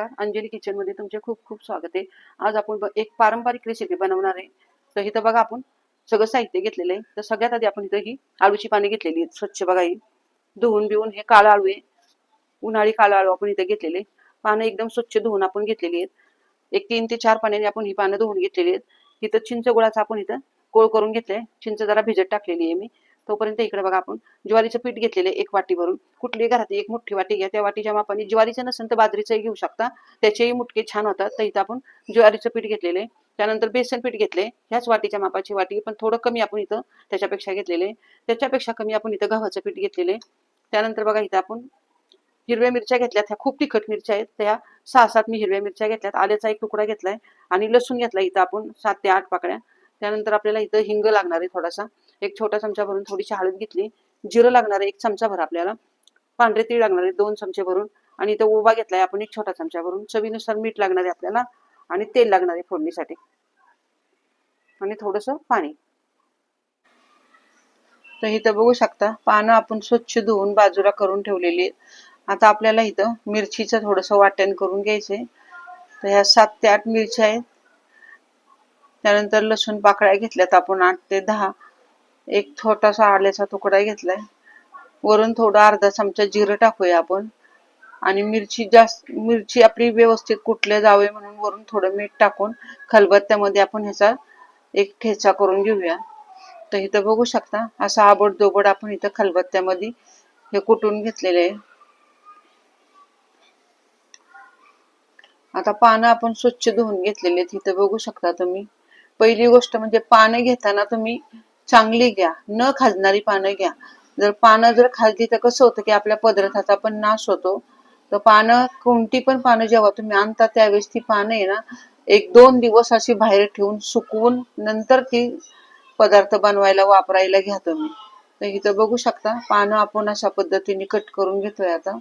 नमस्कार. अंजली किचनमध्ये तुमचे खूप खूप स्वागत आहे. आज आपण एक पारंपरिक रेसिपी बनवणार आहे. तर इथं बघा आपण सगळं साहित्य घेतलेलं आहे. तर सगळ्यात आधी आपण इथं ही आळूची पाने घेतलेली आहेत. स्वच्छ बघा ही. धुवून बिवून हे काळं आळू आहे. उन्हाळी काळं आळू आपण इथं घेतलेले पानं एकदम स्वच्छ धुवून आपण घेतलेली आहेत. एक तीन ते चार पाण्याने आपण ही पानं धुवून घेतलेली आहेत. इथं चिंच गुळाचा आपण इथं कोळ करून घेतलाय. चिंच जरा भिजत टाकलेली आहे मी. तोपर्यंत इकडे बघा आपण. ज्वारीचं पीठ घेतलेलं एक वाटी भरून कुठलीही घरात एक मोठी वाटी घ्या त्या वाटीच्या मापाने ज्वारीचं नसेल तर बाजरीचंही घेऊ शकता. त्याचेही मुटके छान होतात. तर इथं आपण ज्वारीचं पीठ घेतलेलं त्यानंतर बेसन पीठ घेतले ह्याच वाटीच्या मापाची वाटी पण थोडं कमी आपण इथं त्याच्यापेक्षा घेतलेले त्याच्यापेक्षा कमी आपण इथं गव्हाचं पीठ घेतलेले त्यानंतर बघा इथं आपण हिरव्या मिरच्या घेतल्यात. ह्या खूप तिखट मिरच्या आहेत. त्या सहा सात मी हिरव्या मिरच्या घेतल्यात. आल्याचा एक तुकडा घेतलाय. आणि लसूण घेतला इथं आपण सात ते आठ पाकळ्या. त्यानंतर आपल्याला इथं हिंग लागणार आहे थोडासा. एक छोटा चमचा भरून थोडीशी हळद घेतली. जिरं लागणार आहे एक चमचा भर आपल्याला. पांढरे तीळ लागणार आहे दोन चमचे भरून. आणि इथं ओवा घेतलाय आपण एक छोटा चमचा भरून. चवीनुसार मीठ लागणार आहे आपल्याला. आणि तेल लागणार आहे फोडणीसाठी. आणि थोडस पाणी. तर इथं बघू शकता पानं आपण स्वच्छ धुवून बाजूला करून ठेवलेली आता आपल्याला इथं मिरचीचं थोडस वाटण करून घ्यायचंय. तर ह्या सात ते आठ मिरच्या आहेत. त्यानंतर लसूण पाकळ्या घेतल्यात आपण आठ ते दहा. एक छोटासा आल्याचा तुकडा घेतलाय. वरून थोडं अर्धा चमचा जिरं टाकूया आपण. आणि मिरची जास्त मिरची आपली व्यवस्थित कुठले जावे म्हणून वरून थोडं मीठ टाकून खलबत्त्यामध्ये आपण ह्याचा एक ठेचा करून घेऊया. तर इथं बघू शकता असा आबड दोबड आपण इथं खलबत्त्यामध्ये हे कुटून घेतलेले आहे. आता पानं आपण स्वच्छ धुवून घेतलेली आहेत इथं बघू शकता तुम्ही. पहिली गोष्ट म्हणजे पानं घेताना तुम्ही चांगली घ्या न खाजणारी पानं घ्या. जर पानं जर खाजली तर कसं होतं की आपल्या पदार्थाचा पण नाश होतो. तर पानं कोणती पण पानं जेव्हा तुम्ही आणता त्यावेळेस ती पानं आहे ना एक दोन दिवस अशी बाहेर ठेवून सुकवून नंतर ती पदार्थ बनवायला वापरायला घ्या तुम्ही. तर इथं बघू शकता पानं आपण अशा पद्धतीने कट करून घेतोय आता.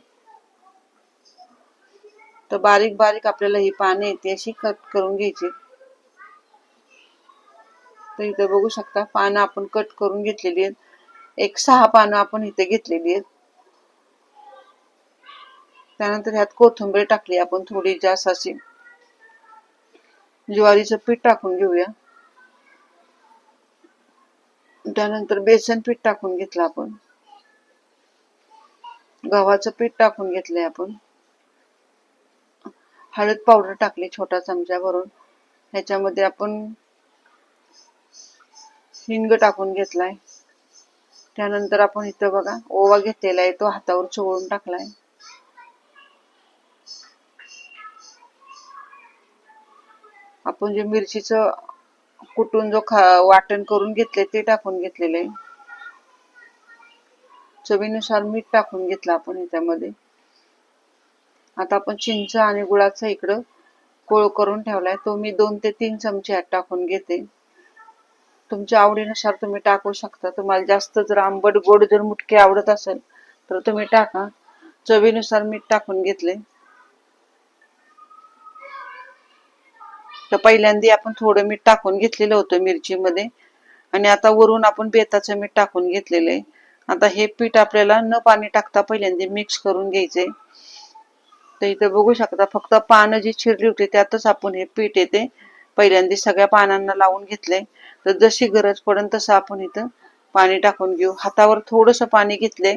तर बारीक बारीक आपल्याला ही पाने येते अशी कट करून घ्यायची. तर इथं बघू शकता पानं आपण कट करून घेतलेली आहेत. एक सहा पानं आपण इथे घेतलेली आहेत. त्यानंतर ह्यात कोथिंबीर टाकली आपण थोडी जास्त अशी. ज्वारीचं पीठ टाकून घेऊया. त्यानंतर बेसन पीठ टाकून घेतलं आपण. गव्हाचं पीठ टाकून घेतलंय आपण. हळद पावडर टाकली छोटा चमचा भरून. ह्याच्यामध्ये आपण हिंग टाकून घेतलाय. त्यानंतर आपण इथं बघा ओवा घेतलेला आहे तो हातावर चोळून टाकलाय. आपण जे मिरचीच कुटून जो खा वाटण करून घेतले ते टाकून घेतलेलं आहे. चवीनुसार मीठ टाकून घेतलं आपण ह्याच्यामध्ये. आता आपण चिंच आणि गुळाचा इकडं कोळ करून ठेवलाय तो मी दोन ते तीन चमचे ह्यात टाकून घेते. तुमच्या आवडीनुसार तुम्ही टाकू शकता. तुम्हाला जास्त जर आंबट गोड जर मुटके आवडत असेल तर तुम्ही टाका. चवीनुसार मीठ टाकून घेतले. तर पहिल्यांदा आपण थोडं मीठ टाकून घेतलेलं होतं मिरचीमध्ये. आणि आता वरून आपण बेताचं मीठ टाकून घेतलेलं आहे. आता हे पीठ आपल्याला न पाणी टाकता पहिल्यांदा मिक्स करून घ्यायचंय. तर इथं बघू शकता फक्त पानं जी चिरली होती त्यातच आपण हे पीठ येते. पहिल्यांदा सगळ्या पानांना लावून घेतलंय. तर जशी गरज पडेल तसं आपण इथं पाणी टाकून घेऊ. हातावर थोडस पाणी घेतले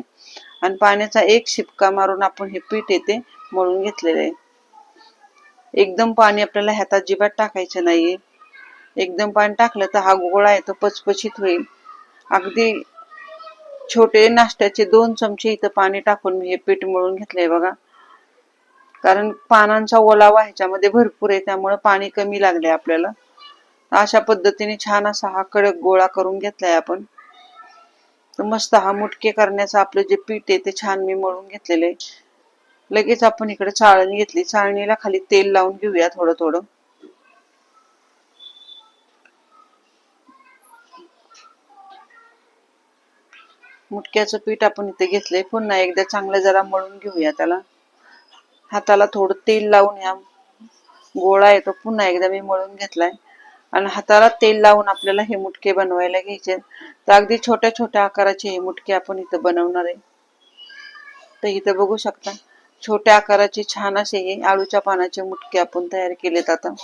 आणि पाण्याचा एक शिपका मारून आपण हे पीठ येते मळून घेतलेलं आहे. एकदम पाणी आपल्याला ह्यात अजिबात टाकायचं नाहीये. एकदम पाणी टाकलं तर हा गोळा आहे तो पचपचित होईल. अगदी छोटे नाश्त्याचे दोन चमचे इथं पाणी टाकून मी हे पीठ मळून घेतलंय बघा. कारण पानांचा ओलावा ह्याच्यामध्ये भरपूर आहे त्यामुळे पाणी कमी लागले आपल्याला. अशा पद्धतीने छान असा हा कडक गोळा करून घेतलाय आपण. तर मस्त हा मुटके करण्याचं आपलं जे पीठ आहे ते छान मी मळून घेतलेलं आहे. लगेच आपण इकडे चाळणी घेतली. चाळणीला खाली तेल लावून घेऊया थोडं थोडं. मुटक्याचं पीठ आपण इथे घेतलंय. पुन्हा एकदा चांगलं जरा मळून घेऊया त्याला. हाताला थोडं तेल लावून ह्या गोळा आहे तो पुन्हा एकदा मी मळून घेतलाय. आणि हाताला तेल लावून आपल्याला हे मुटके बनवायला घ्यायचे. तर अगदी छोट्या छोट्या आकाराचे हे मुटके आपण इथं बनवणार आहे. तर इथं बघू शकता छोट्या आकाराचे छान असे हे आळूच्या पानाचे मुटके आपण तयार केलेत आता.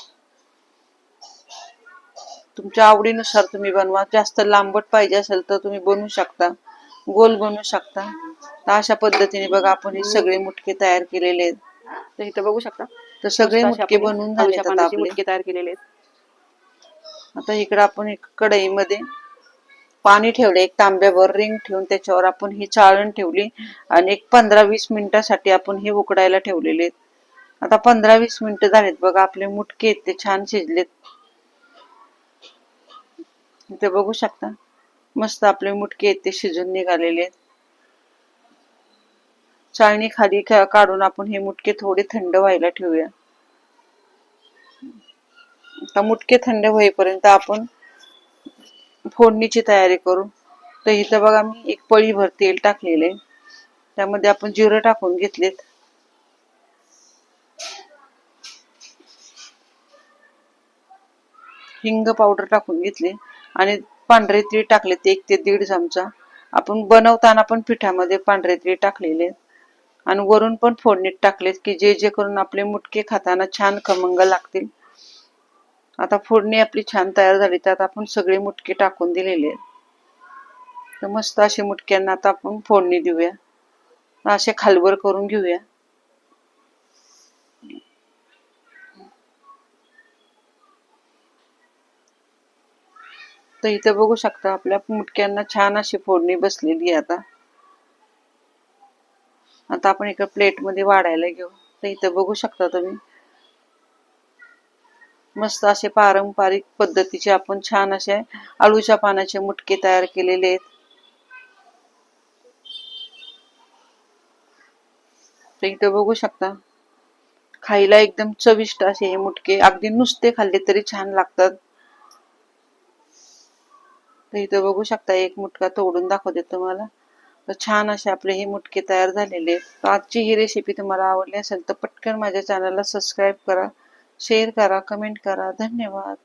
तुमच्या आवडीनुसार तुम्ही बनवा. जास्त लांबट पाहिजे असेल तर तुम्ही बनवू शकता. गोल बनवू शकता. तर अशा पद्धतीने बघा आपण हे सगळे मुटके तयार केलेले आहेत. तर इथं बघू शकता तर सगळे मुटके बनवून आपले. मुटके तयार केलेले आहेत. आता इकडे आपण एक कढईमध्ये पाणी ठेवले एक तांब्यावर रिंग ठेवून त्याच्यावर आपण ही चाळण ठेवली आणि एक पंधरा वीस मिनिटासाठी आपण हे उकडायला ठेवलेले आता पंधरा वीस मिनिटं झालेत बघा आपले मुटके आहेत ते छान शिजलेत. इथे बघू शकता. मस्त आपले मुटके आहेत ते शिजून निघालेले आहेत. चाळणी खाली काढून आपण हे मुटके थोडे थंड व्हायला ठेवूया. आता मुटके थंड होईपर्यंत आपण फोडणीची तयारी करू. तर इथं बघा मी एक पळीभर तेल टाकलेले त्यामध्ये आपण जिरं टाकून घेतलेत. हिंग पावडर टाकून घेतली आणि पांढरे तीळ टाकले ते एक ते दीड चमचा. आपण बनवताना पण पिठामध्ये पांढरे तीळ टाकलेले आणि वरून पण फोडणीत टाकलेत की जे जे करून आपले मुटके खाताना छान खमंग लागतील. आता फोडणी आपली छान तयार झाली त्यात आपण सगळे मुटके टाकून दिलेले आहेत. तर मस्त असे मुटक्यांना आता आपण फोडणी देऊया. असे खालवर करून घेऊया. तर इथे बघू शकता आपल्या मुटक्यांना छान अशी फोडणी बसलेली आहे आता. आता आपण एका प्लेटमध्ये वाढायला घेऊ. तर इथे बघू शकता तुम्ही. मस्त असे पारंपरिक पद्धतीचे आपण छान असे आळूच्या पानाचे मुटके तयार केलेले आहेत. तर बघू शकता खायला एकदम चविष्ट असे हे मुटके अगदी नुसते खाल्ले तरी छान लागतात. तर बघू शकता एक मुटका तोडून दाखवते तुम्हाला. तर छान असे आपले हे मुटके तयार झालेले आहेत. आजची ही रेसिपी तुम्हाला आवडली असेल तर पटकन माझ्या चॅनलला सबस्क्राईब करा. शेअर करा कमेंट करा. धन्यवाद.